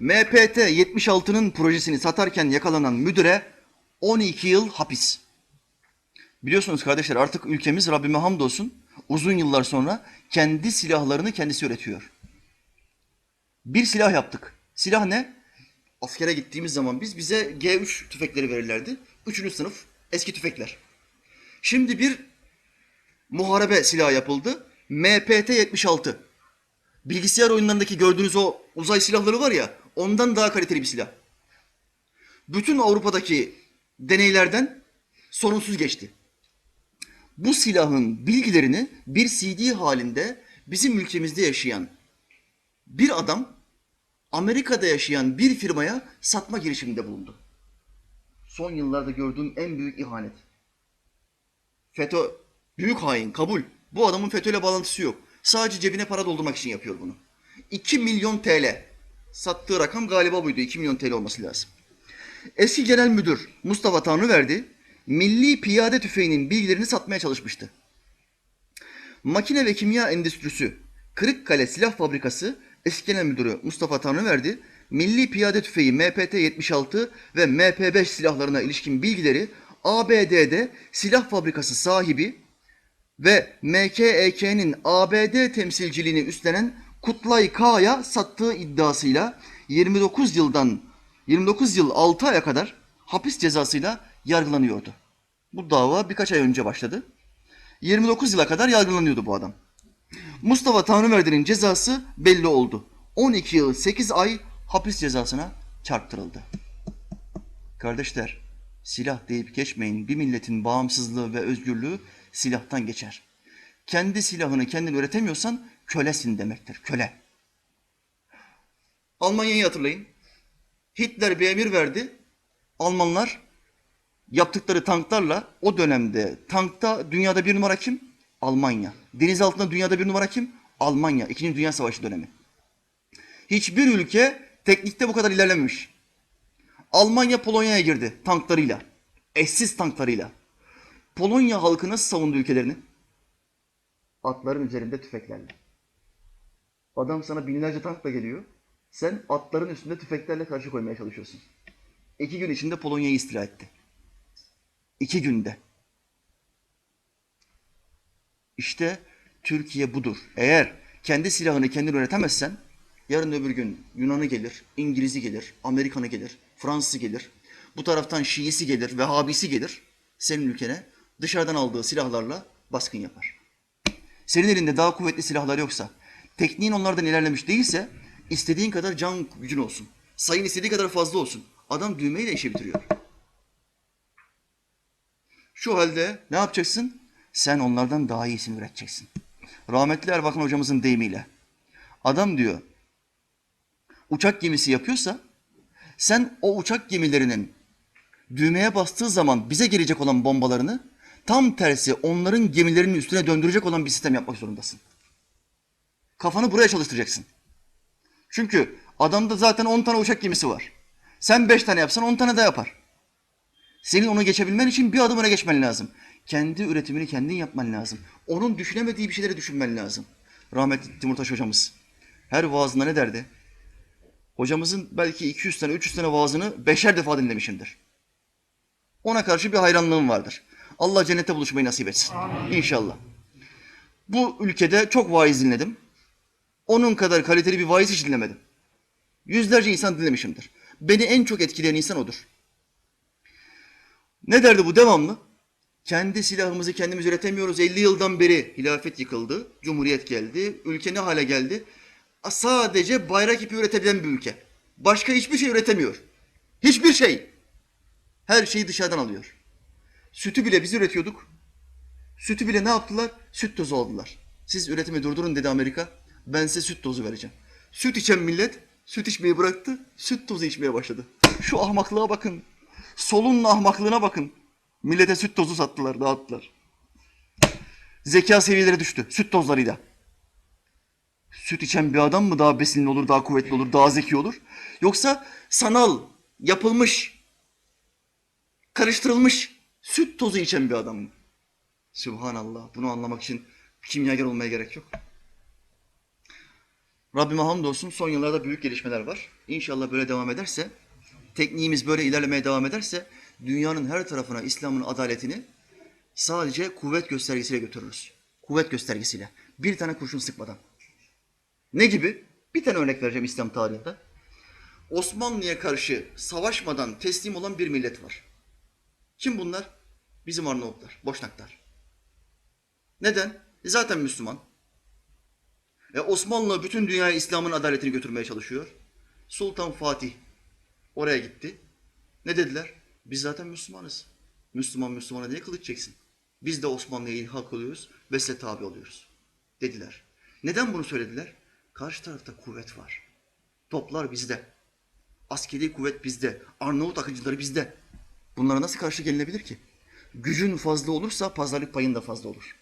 MPT 76'nın projesini satarken yakalanan müdüre 12 yıl hapis. Biliyorsunuz kardeşler artık ülkemiz Rabbime hamdolsun uzun yıllar sonra kendi silahlarını kendisi üretiyor. Bir silah yaptık. Silah ne? Askere gittiğimiz zaman biz bize G3 tüfekleri verirlerdi. Üçüncü sınıf eski tüfekler. Şimdi bir muharebe silahı yapıldı. MPT 76. Bilgisayar oyunlarındaki gördüğünüz o uzay silahları var ya ondan daha kaliteli bir silah. Bütün Avrupa'daki deneylerden sorunsuz geçti. Bu silahın bilgilerini bir CD halinde bizim ülkemizde yaşayan bir adam Amerika'da yaşayan bir firmaya satma girişiminde bulundu. Son yıllarda gördüğüm en büyük ihanet. FETÖ büyük hain kabul. Bu adamın FETÖ'yle bağlantısı yok. Sadece cebine para doldurmak için yapıyor bunu. 2 milyon TL. Sattığı rakam galiba buydu. 2 milyon TL olması lazım. Eski genel müdür Mustafa Tanrıverdi milli piyade tüfeğinin bilgilerini satmaya çalışmıştı. Makine ve Kimya Endüstrisi Kırıkkale Silah Fabrikası eski genel müdürü Mustafa Tanrıverdi milli piyade tüfeği MPT-76 ve MP5 silahlarına ilişkin bilgileri ABD'de silah fabrikası sahibi ve MKEK'nin ABD temsilciliğini üstlenen Kutlay K'ya sattığı iddiasıyla 29 yıldan 29 yıl 6 aya kadar hapis cezasıyla yargılanıyordu. Bu dava birkaç ay önce başladı. 29 yıla kadar yargılanıyordu bu adam. Mustafa Tanrıverdi'nin cezası belli oldu. 12 yıl 8 ay hapis cezasına çarptırıldı. Kardeşler, silah deyip geçmeyin. Bir milletin bağımsızlığı ve özgürlüğü silahtan geçer. Kendi silahını kendin üretemiyorsan kölesin demektir. Köle. Almanya'yı hatırlayın. Hitler bir emir verdi. Almanlar yaptıkları tanklarla o dönemde tankta dünyada bir numara kim? Almanya. Deniz altında dünyada bir numara kim? Almanya. İkinci Dünya Savaşı dönemi. Hiçbir ülke teknikte bu kadar ilerlememiş. Almanya Polonya'ya girdi tanklarıyla. Eşsiz tanklarıyla. Polonya halkı nasıl savundu ülkelerini? Atların üzerinde tüfeklerle. Adam sana binlerce tankla geliyor. Sen atların üstünde tüfeklerle karşı koymaya çalışıyorsun. İki gün içinde Polonya'yı istila etti. İki günde. İşte Türkiye budur. Eğer kendi silahını kendin üretemezsen yarın öbür gün Yunan'ı gelir, İngiliz'i gelir, Amerikan'ı gelir, Fransız'ı gelir. Bu taraftan Şiisi gelir, Vehhabisi gelir. Senin ülkene dışarıdan aldığı silahlarla baskın yapar. Senin elinde daha kuvvetli silahlar yoksa, tekniğin onlardan ilerlemiş değilse istediğin kadar can gücün olsun. Sayın istediği kadar fazla olsun. Adam düğmeyle işi bitiriyor. Şu halde ne yapacaksın? Sen onlardan daha iyisini üreteceksin. Rahmetli Erbakan hocamızın deyimiyle. Adam diyor, uçak gemisi yapıyorsa sen o uçak gemilerinin düğmeye bastığı zaman bize gelecek olan bombalarını tam tersi onların gemilerinin üstüne döndürecek olan bir sistem yapmak zorundasın. Kafanı buraya çalıştıracaksın. Çünkü adamda zaten 10 tane uçak gemisi var. Sen 5 tane yapsan 10 tane daha yapar. Senin onu geçebilmen için bir adım öne geçmen lazım. Kendi üretimini kendin yapman lazım. Onun düşünemediği bir şeyleri düşünmen lazım. Rahmetli Timurtaş hocamız her vaazında ne derdi? Hocamızın belki 200 tane, 300 tane vaazını beşer defa dinlemişimdir. Ona karşı bir hayranlığım vardır. Allah cennette buluşmayı nasip etsin. İnşallah. Bu ülkede çok vaiz dinledim. Onun kadar kaliteli bir vaiz hiç dinlemedim. Yüzlerce insan dinlemişimdir. Beni en çok etkileyen insan odur. Ne derdi bu devamlı? Kendi silahımızı kendimiz üretemiyoruz. 50 yıldan beri hilafet yıkıldı, cumhuriyet geldi, ülke ne hale geldi? Sadece bayrak ipi üretebilen bir ülke. Başka hiçbir şey üretemiyor. Hiçbir şey. Her şeyi dışarıdan alıyor. Sütü bile biz üretiyorduk. Sütü bile ne yaptılar? Süt tozu aldılar. Siz üretimi durdurun dedi Amerika. Ben size süt tozu vereceğim. Süt içen millet süt içmeyi bıraktı, süt tozu içmeye başladı. Şu ahmaklığa bakın. Solun ahmaklığına bakın. Millete süt tozu sattılar, dağıttılar. Zeka seviyeleri düştü süt tozlarıyla. Süt içen bir adam mı daha besinli olur, daha kuvvetli olur, daha zeki olur? Yoksa sanal, yapılmış, karıştırılmış süt tozu içen bir adam mı? Sübhanallah. Bunu anlamak için kimyager olmaya gerek yok. Rabbime hamdolsun son yıllarda büyük gelişmeler var. İnşallah böyle devam ederse, tekniğimiz böyle ilerlemeye devam ederse dünyanın her tarafına İslam'ın adaletini sadece kuvvet göstergesiyle götürürüz. Kuvvet göstergesiyle. Bir tane kurşun sıkmadan. Ne gibi? Bir tane örnek vereceğim İslam tarihinde. Osmanlı'ya karşı savaşmadan teslim olan bir millet var. Kim bunlar? Bizim Arnavutlar, Boşnaklar. Neden? E zaten Müslüman. E Osmanlı bütün dünyaya İslam'ın adaletini götürmeye çalışıyor. Sultan Fatih oraya gitti. Ne dediler? Biz zaten Müslümanız. Müslüman Müslümana niye kılıç çeksin? Biz de Osmanlı'ya ilhak oluyoruz ve size tabi oluyoruz. Dediler. Neden bunu söylediler? Karşı tarafta kuvvet var. Toplar bizde. Askeri kuvvet bizde. Arnavut akıcıları bizde. Bunlara nasıl karşı gelinebilir ki? Gücün fazla olursa pazarlık payın da fazla olur.